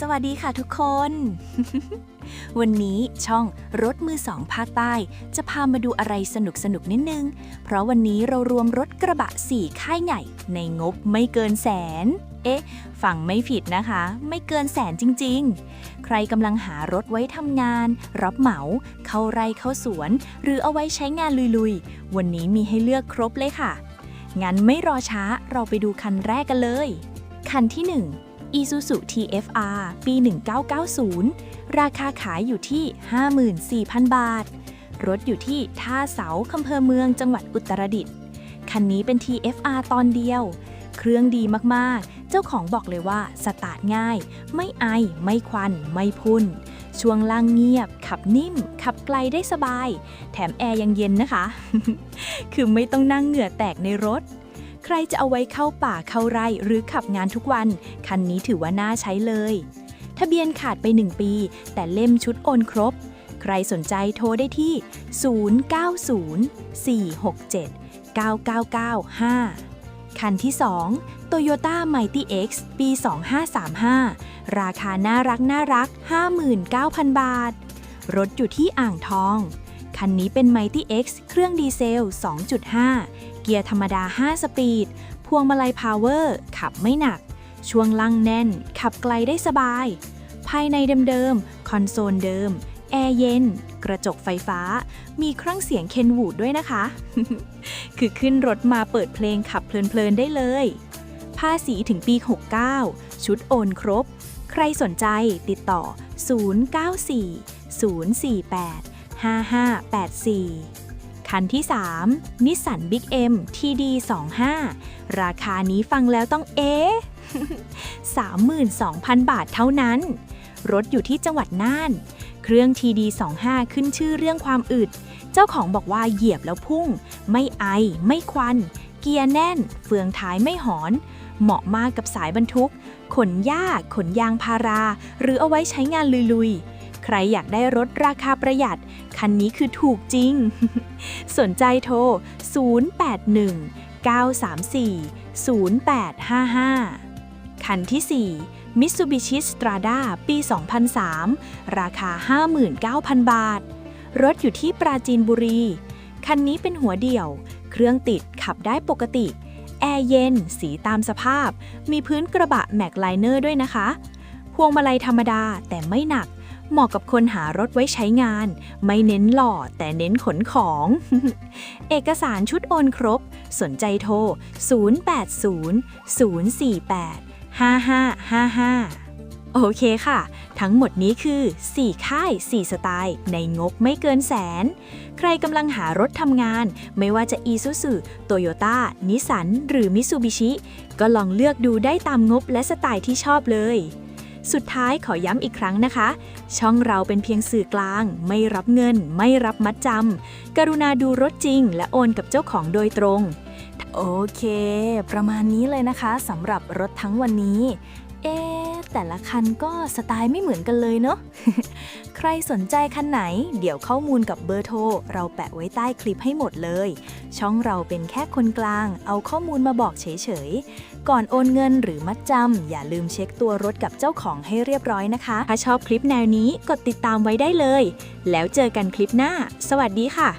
สวัสดีค่ะทุกคน วันนี้ช่องรถมือสองภาคใต้ จะพามาดูอะไรสนุกสนุกนิดนึง เพราะวันนี้เรารวมรถกระบะสี่ค่ายใหญ่ ในงบไม่เกินแสน เอ๊ะ ฟังไม่ผิดนะคะ ไม่เกินแสนจริง ๆ ใครกำลังหารถไว้ทำงาน รับเหมา เข้าไร่เข้าสวน หรือเอาไว้ใช้งานลุยๆ วันนี้มีให้เลือกครบเลยค่ะ งั้นไม่รอช้าเราไปดูคันแรกกันเลย คันที่ 1 Isuzu TFR ปี 1990 ราคาขายอยู่ที่ 54,000 บาท รถอยู่ที่ท่าเสาอำเภอเมืองจังหวัดอุตรดิตถ์ คันนี้เป็น TFR ตอนเดียว เครื่องดีมากๆ เจ้าของบอกเลยว่าสตาร์ทง่าย ไม่ไอ ไม่ควัน ไม่พุ่น ช่วงล่างเงียบ ขับนิ่ม ขับไกลได้สบาย แถมแอร์ยังเย็นนะคะ คือไม่ต้องนั่งเหงื่อแตกในรถ ใครจะเอาไว้เข้าป่าเข้าไร่หรือขับงานทุกวัน คันนี้ถือว่าน่าใช้เลย ทะเบียนขาดไป 1 ปี แต่เล่มชุดโอนครบ ใครสนใจโทรได้ที่ 090 467 9995คันที่ 2 Toyota Mighty X ปี 2535 ราคาน่ารักน่ารัก 59,000 บาท รถอยู่ที่อ่างทอง คันนี้เป็น Mighty X เครื่องดีเซล 2.5 เกียร์ธรรมดา 5 สปีด พวงมาลัยพาวเวอร์ ขับไม่หนัก ช่วงล่างแน่น ขับไกลได้สบาย ภายในเดิมๆ คอนโซลเดิม แอร์เย็น กระจกไฟฟ้า มีเครื่องเสียงเคนวูดด้วยนะคะ คือขึ้นรถมาเปิดเพลงขับเพลินๆได้เลย ภาษีถึงปี 69 ชุดโอนครบ ใครสนใจติดต่อ 094 048 5584 คันที่ 3 นิสสันบิ๊กเอ็ม TD 25ราคานี้ฟังแล้วต้องเอ๊ะ32,000 บาทเท่านั้น รถอยู่ที่จังหวัดน่าน เครื่อง TD 25 ขึ้นชื่อเรื่องความอึด เจ้าของบอกว่าเหยียบแล้วพุ่ง ไม่ไอ ไม่ควัน เกียร์แน่น เฟืองท้ายไม่หอน เหมาะมากกับสายบรรทุก ขนหญ้า ขนยางพารา หรือเอาไว้ใช้งานลุยๆ ใครอยากได้รถราคาประหยัด คันนี้คือถูกจริง สนใจโทร 081 934 0855 คันที่ 4 Mitsubishi Strada ปี 2003 ราคา 59,000 บาท รถอยู่ที่ปราจีนบุรี คันนี้เป็นหัวเดี่ยว เครื่องติดขับได้ปกติ แอร์เย็น สีตามสภาพ มีพื้นกระบะแม็กไลเนอร์ด้วยนะคะ พวงมาลัยธรรมดาแต่ไม่หนัก เหมาะกับคนหารถไว้ใช้งาน ไม่เน้นหล่อแต่เน้นขนของ เอกสารชุดโอนครบ สนใจโทร 080 048 5555 โอเคค่ะ ทั้งหมดนี้คือ 4 ค่าย 4 สไตล์ ในงบไม่เกินแสน ใครกำลังหารถทำงาน ไม่ว่าจะ Isuzu Toyota Nissan หรือ Mitsubishi ก็ลองเลือกดูได้ตามงบและสไตล์ที่ชอบเลย สุดท้ายขอย้ำอีกครั้งนะคะ ช่องเราเป็นเพียงสื่อกลาง ไม่รับเงิน ไม่รับมัดจำกรุณาดูรถจริง และโอนกับเจ้าของโดยตรง โอเค ประมาณนี้เลยนะคะสำหรับรถทั้งวันนี้ เอ๊แต่ละคันก็สไตล์ไม่เหมือนกันเลยเนาะ ใครสนใจคันไหน เดี๋ยวข้อมูลกับเบอร์โทรเราแปะไว้ใต้คลิปให้หมดเลย ช่องเราเป็นแค่คนกลาง เอาข้อมูลมาบอกเฉยๆ ก่อนโอนเงินหรือมัดจำอย่าลืมเช็คตัวรถกับเจ้าของให้เรียบร้อยนะคะ ถ้าชอบคลิปแนวนี้กดติดตามไว้ได้เลย แล้วเจอกันคลิปหน้า สวัสดีค่ะ